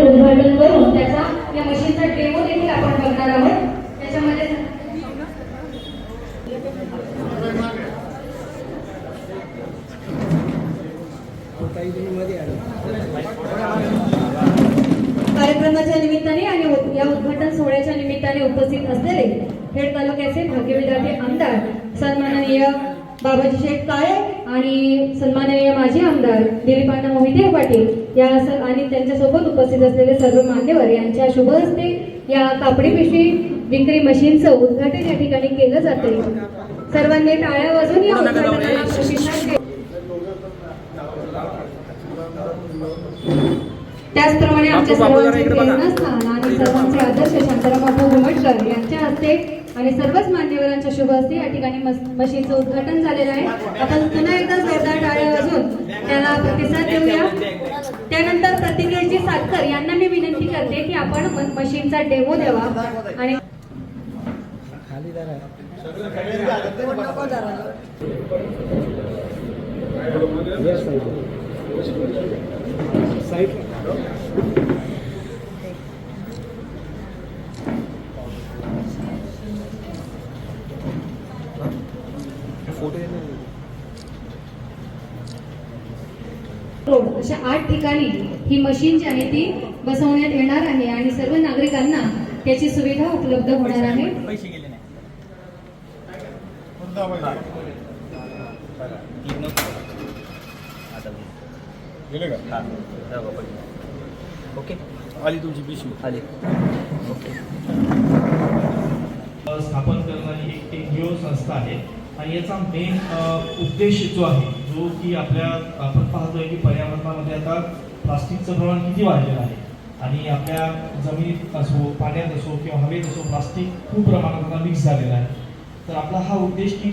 उद्घाटन करून त्याचा या मशीनचा देखील आपण बघणार आहोत. त्याच्यामध्ये कार्यक्रमाच्या निमित्ताने आणि या उद्घाटन सोहळ्याच्या निमित्ताने उपस्थित असलेले खेड तालुक्याचे भाग्यविधाचे आमदार सन्माननीय बाबाजी शेठ काळे आणि सन्माननीय माजी आमदार दिलीपांना मोहिते पाटील या आणि त्यांच्यासोबत उपस्थित असलेले सर्व मान्यवर यांच्या शुभ हस्ते या कापडी पिशवी विक्री मशीनचं उद्घाटन या ठिकाणी केलं जाते सर्वांनी टाळ्या वाजून या उद्घाटनाला. त्याचप्रमाणे आमच्या सर्वांचे प्रेरणास्थान आणि सर्वांचे आदर्श शांताराम बापू घुमटकर यांच्या हस्ते आणि सर्वच मान्यवरांच्या शुभ हस्ते या ठिकाणी मशीनचं उद्घाटन झालेलं आहे. आपण पुन्हा एकदा जोरदार टाळ्या वाजून त्याला प्रतिसाद देऊया. त्यानंतर प्रतिक्रियाची सातकर यांना मी विनंती करते की आपण मशीनचा डेमो द्यावा. आणि रोड अशा आठ ठिकाणी ही मशीन जी आहे ती बसवण्यात येणार आहे आणि सर्व नागरिकांना त्याची सुविधा उपलब्ध होणार आहे. हा. ओके. आली तुमची पिशवी. आले. ओके. संस्था आहे. आणि याचा मेन उद्देश जो आहे जो की आपल्या आपण पाहतोय की पर्यावरणामध्ये आता प्लास्टिकचं प्रमाण किती वाढलेलं आहे. आणि आपल्या जमिनीत असो पाण्यात असो किंवा हवेत असो प्लास्टिक खूप प्रमाणात आता मिक्स झालेलं आहे. तर आपला हा उद्देश की